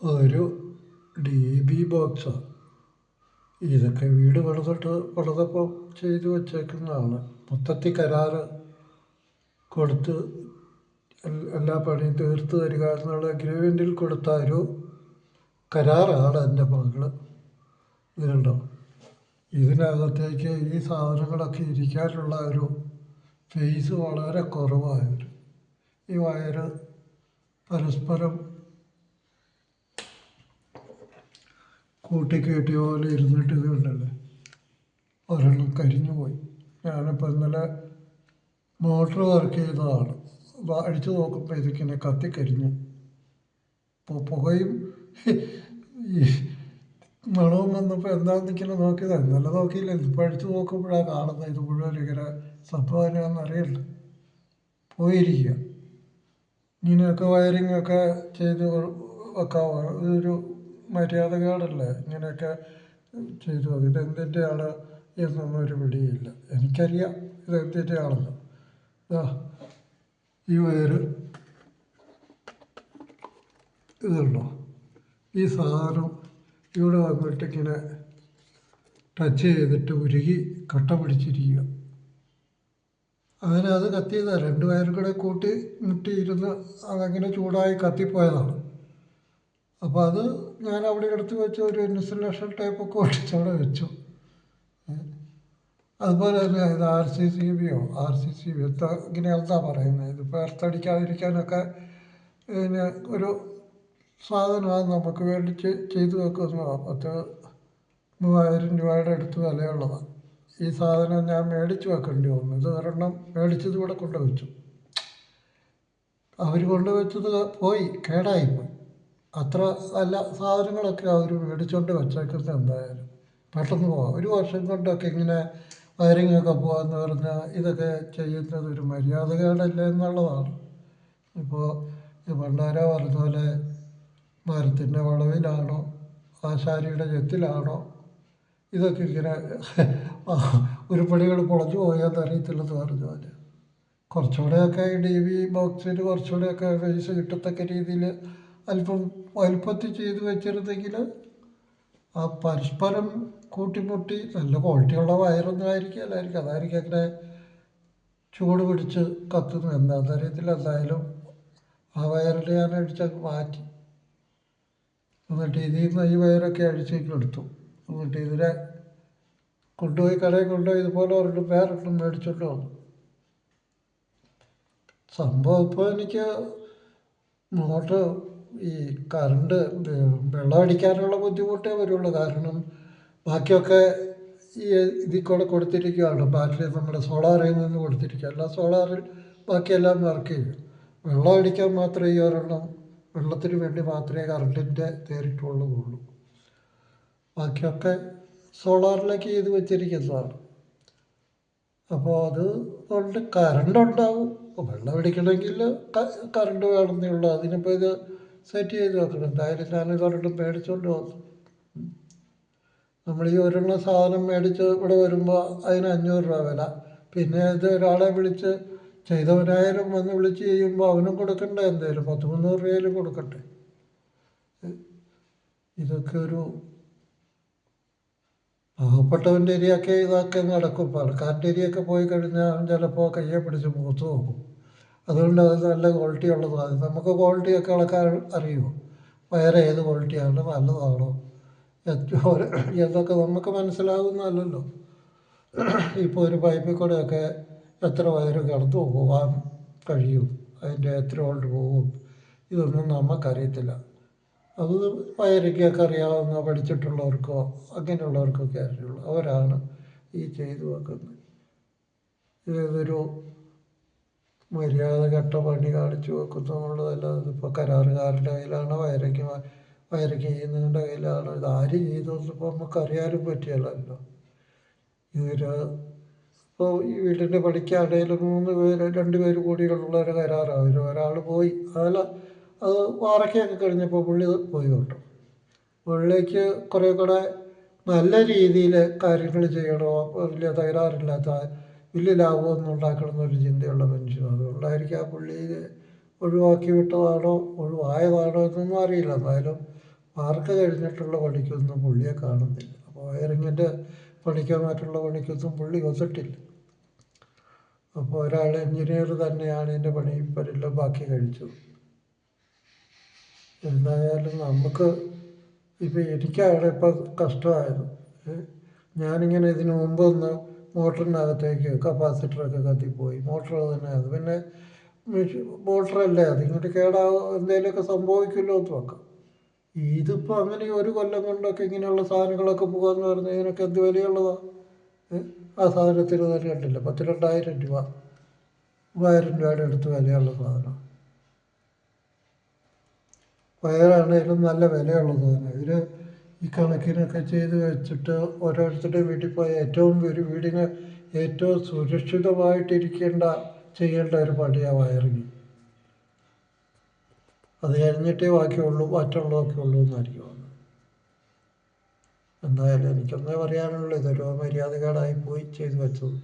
ഒരു D B ബോക്സോ. ഇതൊക്കെ വീട് പണിതിട്ട് പണിതപ്പോൾ ചെയ്തു വച്ചേക്കുന്നതാണ്. മൊത്തത്തിൽ കരാറ് കൊടുത്ത് എല്ലാ പണിയും തീർത്ത് തരിക എന്നുള്ള അഗ്രിമെന്റിൽ കൊടുത്ത ഒരു കരാറാണ് എന്റെ മകൾ ഇതുണ്ടോ ഇതിനകത്തേക്ക് ഈ സാധനങ്ങളൊക്കെ ഇരിക്കാനുള്ള ഒരു ഫേസ് വളരെ കുറവായൊരു. ഈ വയറ് പരസ്പരം കൂട്ടിക്കെട്ടിയ പോലെ ഇരുന്നിട്ട് ഇത് ഒരെണ്ണം കരിഞ്ഞു പോയി. ഞാനിപ്പോൾ ഇന്നലെ മോട്ടർ വർക്ക് ചെയ്തതാണ്. അടിച്ചു നോക്കുമ്പോൾ ഇതിങ്ങനെ കത്തിക്കരിഞ്ഞു ഇപ്പോൾ പുകയും മണവും വന്നപ്പോൾ എന്താണെന്ന് ഇങ്ങനെ നോക്കിയതാണ് ഇന്നലെ നോക്കിയില്ല ഇപ്പോൾ അടിച്ചു നോക്കുമ്പോഴാണ് കാണുന്നത് ഇത് മുഴുവൻ ഇങ്ങനെ സംഭവം അറിയില്ല. പോയിരിക്കുക ഇങ്ങനെയൊക്കെ വയറിങ്ങൊക്കെ ചെയ്ത് വെക്കാവോ? ഇതൊരു മര്യാദകേടല്ലേ? ഇങ്ങനെയൊക്കെ ചെയ്തു. വെക്കും ഇതെന്തിന്റെയാണ് എന്നൊന്നും ഒരു പിടിയില്ല. എനിക്കറിയാം ഇതെന്തിന്റെയാണെന്ന് ഇതാ ഈ വയറ് ഇതുണ്ടോ? ഈ സാധനം ഇവിടെ വന്നിട്ട് ഇങ്ങനെ ടച്ച് ചെയ്തിട്ട് ഉരുകി കട്ട പിടിച്ചിരിക്കുക. അങ്ങനെ അത് കത്തിയതാണ് രണ്ട് വയറും കൂടെ കൂട്ടി മുട്ടിയിരുന്ന് അതങ്ങനെ ചൂടായി കത്തിപ്പോയതാണ്. അപ്പോൾ അത് ഞാൻ അവിടെ എടുത്ത് വെച്ച ഒരു ഇൻസുലേഷൻ ടൈപ്പൊക്കെ ഒട്ടിച്ചവിടെ വെച്ചു. അതുപോലെ തന്നെ ഇത് ആർ സി സി ബിയോ ആർ സി സി ബി എന്താ ഇങ്ങനെ എന്താ പറയുന്നത്. ഇതിപ്പോൾ എർത്തടിക്കാതിരിക്കാനൊക്കെ പിന്നെ ഒരു സാധനമാണ് നമുക്ക് വേണ്ടി ചെയ്ത് ചെയ്തു വെക്കുന്നതാണ് പത്ത് മൂവായിരം രൂപയുടെ അടുത്ത് വിലയുള്ളതാണ് ഈ സാധനം ഞാൻ മേടിച്ച് വെക്കേണ്ടി വന്നു. ഇത് ഒരെണ്ണം മേടിച്ചത് ഇവിടെ കൊണ്ടുവച്ചു. അവർ കൊണ്ടുവച്ചത് പോയി കേടായിപ്പോയി. അത്ര നല്ല സാധനങ്ങളൊക്കെ അവർ മേടിച്ചുകൊണ്ട് വെച്ചേക്കുന്നത് എന്തായാലും. പെട്ടെന്ന് പോവാം. ഒരു വർഷം കൊണ്ടൊക്കെ ഇങ്ങനെ വയറിങ്ങൊക്കെ പോകാമെന്ന് പറഞ്ഞാൽ ഇതൊക്കെ ചെയ്യുന്നത് ഒരു മര്യാദകേടല്ല എന്നുള്ളതാണ്. ഇപ്പോൾ ഈ ഭണ്ഡാര പറഞ്ഞ പോലെ മരത്തിന്റെ വളവിലാണോ? ആശാരിയുടെ ചെത്തിലാണോ? ഇതൊക്കെ ഇങ്ങനെ ഉരുപ്പടികൾ പൊളഞ്ഞു പോയാന്ന് അറിയത്തില്ലെന്ന് പറഞ്ഞ പോലെ. കുറച്ചുകൂടെയൊക്കെ ഡി വി ബോക്സിൽ കുറച്ചുകൂടെയൊക്കെ പൈസ കിട്ടത്തക്ക രീതിയിൽ അല്പം വലുപ്പത്തിൽ ചെയ്ത് വെച്ചിരുന്നെങ്കിൽ ആ പരസ്പരം കൂട്ടിമുട്ടി നല്ല ക്വാളിറ്റിയുള്ള വയറൊന്നും ആയിരിക്കില്ലായിരിക്കും അതായിരിക്കും അങ്ങനെ ചൂട് പിടിച്ച് കത്തുന്നു എന്താ അറിയത്തില്ല. എന്തായാലും ആ വയറിൽ ഞാൻ അടിച്ചങ്ങ് മാറ്റി. എന്നിട്ട് ഇതിൽ നിന്ന് ഈ വയറൊക്കെ അഴിച്ചേക്ക് എടുത്തു. എന്നിട്ട് ഇതിനെ കൊണ്ടുപോയി കടയിൽ കൊണ്ടുപോയി ഇതുപോലെ ഒരെണ്ണം വേറൊരെണ്ണം മേടിച്ചോണ്ട് വന്നു. സംഭവം ഇപ്പോൾ എനിക്ക് മോട്ടർ ഈ കറണ്ട് വെള്ളം അടിക്കാനുള്ള ബുദ്ധിമുട്ടേ വരുള്ളൂ. കാരണം ബാക്കിയൊക്കെ ഈ ഇതിൽ കൂടെ കൊടുത്തിരിക്കുകയാണ് ബാറ്ററി നമ്മുടെ സോളാറിൽ നിന്ന് കൊടുത്തിരിക്കുക അല്ല സോളാറിൽ ബാക്കിയെല്ലാം വർക്ക് ചെയ്യും. വെള്ളം അടിക്കാൻ മാത്രമേ ഈ ഒരെണ്ണം വെള്ളത്തിന് വേണ്ടി മാത്രമേ കറണ്ടിന്റെ നേരിട്ടുള്ളതുള്ളൂ ബാക്കിയൊക്കെ സോളാറിലേക്ക് ചെയ്ത് വെച്ചിരിക്കുന്നതാണ്. അപ്പോൾ അത് കൊണ്ട് കറണ്ട് ഉണ്ടാവും. വെള്ളം അടിക്കണമെങ്കിൽ കറണ്ട് വേണമെന്നേ ഉള്ളൂ അതിനിപ്പോൾ ഇത് സെറ്റ് ചെയ്ത് വെക്കണം. എന്തായാലും ഞാൻ ഒരെണ്ണം മേടിച്ചുകൊണ്ട് വന്നു. നമ്മൾ ഈ ഒരെണ്ണം സാധനം മേടിച്ച് ഇവിടെ വരുമ്പോൾ അതിന് അഞ്ഞൂറ് രൂപ വില. പിന്നെ ഇത് ഒരാളെ വിളിച്ച് ചെയ്തവനായാലും വന്ന് വിളിച്ച് ചെയ്യുമ്പോൾ അവനും കൊടുക്കണ്ടേ എന്തായാലും പത്ത് മുന്നൂറ് രൂപയിലും കൊടുക്കട്ടെ? ഇതൊക്കെ ഒരു പാവപ്പെട്ടവന്റെ ഏരിയയൊക്കെ ഇതൊക്കെ നടക്കും. പണക്കാരന്റെ ഏരിയയൊക്കെ പോയി കഴിഞ്ഞാൽ ചിലപ്പോൾ കയ്യെ പിടിച്ച് മുഖത്ത് നോക്കും. അതുകൊണ്ട് അത് നല്ല ക്വാളിറ്റി ഉള്ളതാണ് നമുക്ക് ക്വാളിറ്റി ഒക്കെ അളക്കാൻ അറിയുമോ? വയർ ഏത് ക്വാളിറ്റിയാണ് നല്ലതാണോ? എന്തൊക്കെ നമുക്ക് മനസ്സിലാകുന്നതല്ലല്ലോ ഇപ്പോൾ ഒരു പൈപ്പിൽ കൂടെയൊക്കെ എത്ര വയറ് കടന്നു പോകാൻ കഴിയും? അതിന്റെ എത്ര വോൾട്ട് പോകും? ഇതൊന്നും നമുക്കറിയത്തില്ല. അത് വയറിക്കൊക്കെ അറിയാവുന്ന പഠിച്ചിട്ടുള്ളവർക്കോ അങ്ങനെയുള്ളവർക്കൊക്കെ അറിയുള്ളൂ. അവരാണ് ഈ ചെയ്തു വെക്കുന്നത്. ഇതൊരു മര്യാദ കെട്ട പണി കാണിച്ചു വെക്കുന്നു എന്നുള്ളതല്ലാതെ ഇപ്പോൾ കരാറുകാരുടെ കയ്യിലാണ്? വയറയ്ക്ക് വയറയ്ക്ക് ചെയ്യുന്നതിന്റെ കയ്യിലാണ്? ഇത് ആര് ചെയ്തതെന്ന് ഇപ്പോൾ നമുക്ക് അറിയാനും പറ്റിയല്ലോ ഇവർ ഇപ്പോൾ ഈ വീടിന്റെ പണിക്കാണേലും മൂന്ന് പേര് രണ്ട് പേര് കൂടിയുള്ള ഒരു കരാറാണ്. അതിൽ ഒരാൾ പോയി. അതല്ല അത് വാറക്കയൊക്കെ കഴിഞ്ഞപ്പോൾ പുള്ളി പോയി കേട്ടോ. പുള്ളിക്ക് കുറേ കൂടെ നല്ല രീതിയിൽ കാര്യങ്ങൾ ചെയ്യണോ? വലിയ തകരാറില്ലാത്ത വലിയ ലാഭമൊന്നും ഉണ്ടാക്കണം എന്നൊരു ചിന്തയുള്ള മനുഷ്യനാണ് അതുകൊണ്ടായിരിക്കും ആ പുള്ളി ഒഴിവാക്കി വിട്ടതാണോ ഒഴിവായതാണോ എന്നൊന്നും അറിയില്ല. എന്നാലും മാർക്ക് കഴിഞ്ഞിട്ടുള്ള പണിക്കൊന്നും പുള്ളിയെ കാണുന്നില്ല. അപ്പോൾ വയറിങ്ങിന്റെ പണിക്കോ മറ്റുള്ള പണിക്കൊന്നും പുള്ളി വന്നിട്ടില്ല അപ്പോൾ ഒരാൾ എഞ്ചിനീയർ തന്നെയാണ് എന്റെ പണി ഇപ്പോഴെല്ലാം ബാക്കി കഴിച്ചു. എന്തായാലും നമുക്ക് ഇപ്പം എനിക്കാണ് ഇപ്പം കഷ്ടമായത്? ഞാനിങ്ങനെ ഇതിന് മുമ്പ് മോട്ടറിനകത്തേക്ക് കപ്പാസിറ്ററൊക്കെ കത്തിപ്പോയി. മോട്ടർ തന്നെ അത്. പിന്നെ മോട്ടറല്ലേ? അത് ഇങ്ങോട്ട് കേടാവോ എന്തെങ്കിലുമൊക്കെ സംഭവിക്കുമല്ലോ എന്ന് വെക്കാം. ഇതിപ്പോൾ അങ്ങനെ ഒരു കൊല്ലം കൊണ്ടൊക്കെ ഇങ്ങനെയുള്ള സാധനങ്ങളൊക്കെ പോകാമെന്ന് പറഞ്ഞാൽ ഇതിനൊക്കെ എന്ത് വിലയുള്ളതാണ് ആ സാധനത്തിന് തന്നെ കണ്ടില്ല. പത്ത് രണ്ടായിരം രൂപ. മൂവായിരം രൂപയുടെ അടുത്ത് വിലയുള്ള സാധനം. വയറാണെങ്കിലും നല്ല വിലയുള്ള സാധനം. ഇതിന് ഈ കണക്കിനൊക്കെ ചെയ്ത് വെച്ചിട്ട് ഓരോരുത്തരുടെ വീട്ടിൽ പോയി ഏറ്റവും ഒരു വീടിന് ഏറ്റവും സുരക്ഷിതമായിട്ടിരിക്കേണ്ട ചെയ്യേണ്ട ഒരു പണിയാണ് വയറിങ് അത് കഴിഞ്ഞിട്ടേ ബാക്കിയുള്ളൂ മറ്റുള്ളതൊക്കെ ഉള്ളൂ എന്നായിരിക്കും. എന്തായാലും എനിക്കൊന്നേ പറയാനുള്ളൂ ഇതൊരു മര്യാദകേടായി പോയി ചെയ്തു വെച്ചത്